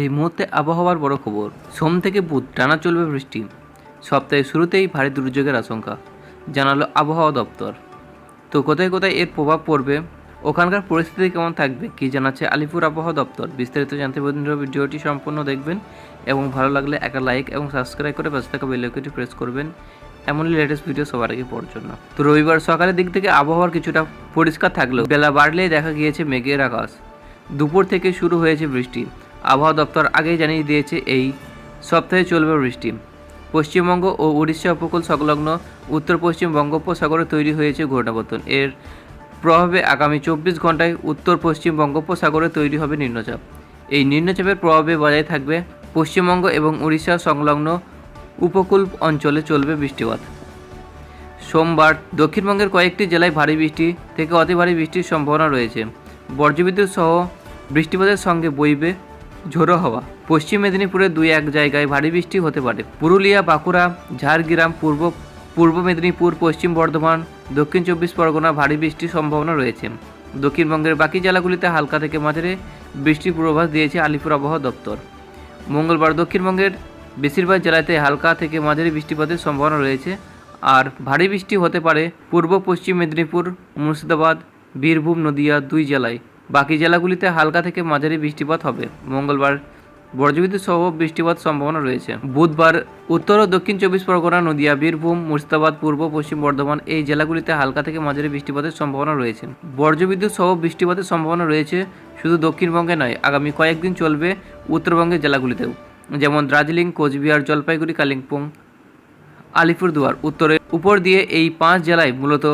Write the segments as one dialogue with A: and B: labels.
A: এই মুহূর্তে আবহাওয়ার বড় খবর। সোম থেকে বুধ টানা চলবে বৃষ্টি। সপ্তাহের শুরুতেই ভারী দুর্যোগের আশঙ্কা, জানালো আবহাওয়া দপ্তর। তো কোথায় কোথায় এর প্রভাব পড়বে? ওখানকার পরিস্থিতি কেমন থাকবে, কি জানাচ্ছে আলিপুর আবহাওয়া দপ্তর? বিস্তারিত জানতে বন্ধুরা ভিডিওটি সম্পূর্ণ দেখবেন এবং ভালো লাগলে একটা লাইক এবং সাবস্ক্রাইব করে পাশে থাকা বেলাইকনটি প্রেস করবেন। এমনই লেটেস্ট ভিডিও সবার আগে পড়ার জন্য। তো রবিবার সকালের দিক থেকে আবহাওয়ার কিছুটা পরিষ্কার থাকলেও বেলা বাড়লেই দেখা গিয়েছে মেঘের আকাশ। দুপুর থেকে শুরু হয়েছে বৃষ্টি। আবহাওয়া দপ্তর আগেই জানিয়ে দিয়েছে, এই সপ্তাহে চলবে বৃষ্টি। পশ্চিমবঙ্গ ও উড়িষ্যা উপকূল সংলগ্ন উত্তর পশ্চিম বঙ্গোপসাগরে তৈরি হয়েছে ঘূর্ণাবর্তন। এর প্রভাবে আগামী চব্বিশ ঘন্টায় উত্তর পশ্চিম বঙ্গোপসাগরে তৈরি হবে নিম্নচাপ। এই নিম্নচাপের প্রভাবে বজায় থাকবে পশ্চিমবঙ্গ এবং উড়িষ্যা সংলগ্ন উপকূল অঞ্চলে চলবে বৃষ্টিপাত। সোমবার দক্ষিণবঙ্গের কয়েকটি জেলায় ভারী বৃষ্টি থেকে অতি ভারী বৃষ্টির সম্ভাবনা রয়েছে। বজ্রবিদ্যুৎ সহ বৃষ্টিপাতের সঙ্গে বইবে ঝোড়ো হাওয়া। পশ্চিম মেদিনীপুরের দুই এক জায়গায় ভারী বৃষ্টি হতে পারে। পুরুলিয়া, বাঁকুড়া, ঝাড়গ্রাম, পূর্ব পূর্ব মেদিনীপুর, পশ্চিম বর্ধমান, দক্ষিণ চব্বিশ পরগনা ভারী বৃষ্টির সম্ভাবনা রয়েছে। দক্ষিণবঙ্গের বাকি জেলাগুলিতে হালকা থেকে মাঝারি বৃষ্টির পূর্বাভাস দিয়েছে আলিপুর আবহাওয়া দপ্তর। মঙ্গলবার দক্ষিণবঙ্গের বেশিরভাগ জেলাতে হালকা থেকে মাঝারি বৃষ্টিপাতের সম্ভাবনা রয়েছে। আর ভারী বৃষ্টি হতে পারে পূর্ব পশ্চিম মেদিনীপুর, মুর্শিদাবাদ, বীরভূম, নদিয়া দুই জেলায়। বাকি জেলাগুলিতে হালকা থেকে মাঝারি বৃষ্টিপাত হবে। মঙ্গলবার বজ্রবিদ্যুৎ সহ বৃষ্টিপাত সম্ভাবনা রয়েছে। বুধবার উত্তর ও দক্ষিণ চব্বিশ পরগনা, নদিয়া, বীরভূম, মুর্শিদাবাদ, পূর্ব পশ্চিম বর্ধমান এই জেলাগুলিতে হালকা থেকে মাঝারি বৃষ্টিপাতের সম্ভাবনা রয়েছে। বজ্রবিদ্যুৎ সহ বৃষ্টিপাতের সম্ভাবনা রয়েছে শুধু দক্ষিণবঙ্গে নয়, আগামী কয়েকদিন চলবে উত্তরবঙ্গের জেলাগুলিতেও। যেমন দার্জিলিং, কোচবিহার, জলপাইগুড়ি, কালিম্পং, আলিপুরদুয়ার, উত্তরের উপর দিয়ে এই পাঁচ জেলায় মূলত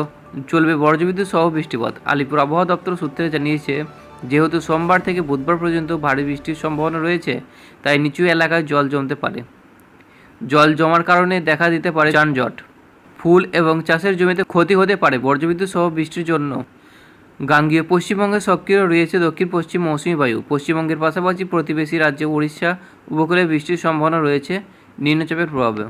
A: চলবে বজ্রবিদ্যুৎ সহ বৃষ্টিপাত। আলিপুর আবহাওয়া দপ্তর সূত্রে জানিয়েছে, যেহেতু সোমবার থেকে বুধবার পর্যন্ত ভারী বৃষ্টির সম্ভাবনা রয়েছে, তাই নিচু এলাকায় জল জমতে পারে। জল জমার কারণে দেখা দিতে পারে যানজট। ফুল এবং চাষের জমিতে ক্ষতি হতে পারে বজ্রবিদ্যুৎ সহ বৃষ্টির জন্য। গাঙ্গীয় পশ্চিমবঙ্গে সক্রিয় রয়েছে দক্ষিণ পশ্চিম মৌসুমী বায়ু। পশ্চিমবঙ্গের পাশাপাশি প্রতিবেশী রাজ্য উড়িষ্যা উপকূলে বৃষ্টির সম্ভাবনা রয়েছে, নিম্নচাপের প্রভাবে।